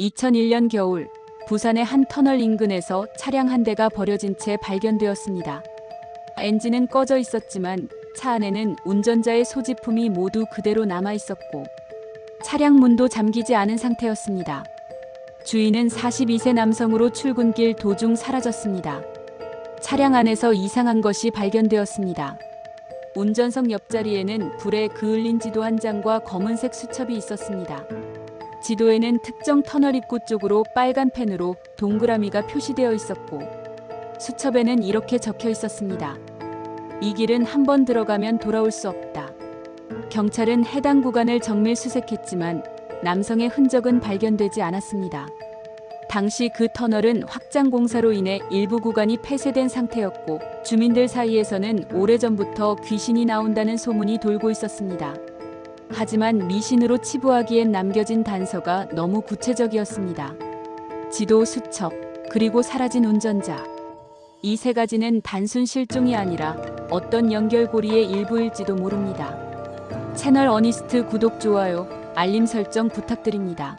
2001년 겨울 부산의 한 터널 인근에서 차량 한 대가 버려진 채 발견되었습니다. 엔진은 꺼져 있었지만 차 안에는 운전자의 소지품이 모두 그대로 남아 있었고 차량 문도 잠기지 않은 상태였습니다. 주인은 42세 남성으로 출근길 도중 사라졌습니다. 차량 안에서 이상한 것이 발견되었습니다. 운전석 옆자리에는 불에 그을린 지도 한 장과 검은색 수첩이 있었습니다. 지도에는 특정 터널 입구 쪽으로 빨간 펜으로 동그라미가 표시되어 있었고 수첩에는 이렇게 적혀 있었습니다. 이 길은 한 번 들어가면 돌아올 수 없다. 경찰은 해당 구간을 정밀 수색했지만 남성의 흔적은 발견되지 않았습니다. 당시 그 터널은 확장 공사로 인해 일부 구간이 폐쇄된 상태였고 주민들 사이에서는 오래전부터 귀신이 나온다는 소문이 돌고 있었습니다. 하지만 미신으로 치부하기엔 남겨진 단서가 너무 구체적이었습니다. 지도 수첩, 그리고 사라진 운전자. 이 세 가지는 단순 실종이 아니라 어떤 연결고리의 일부일지도 모릅니다. 채널 어니스트 구독, 좋아요, 알림 설정 부탁드립니다.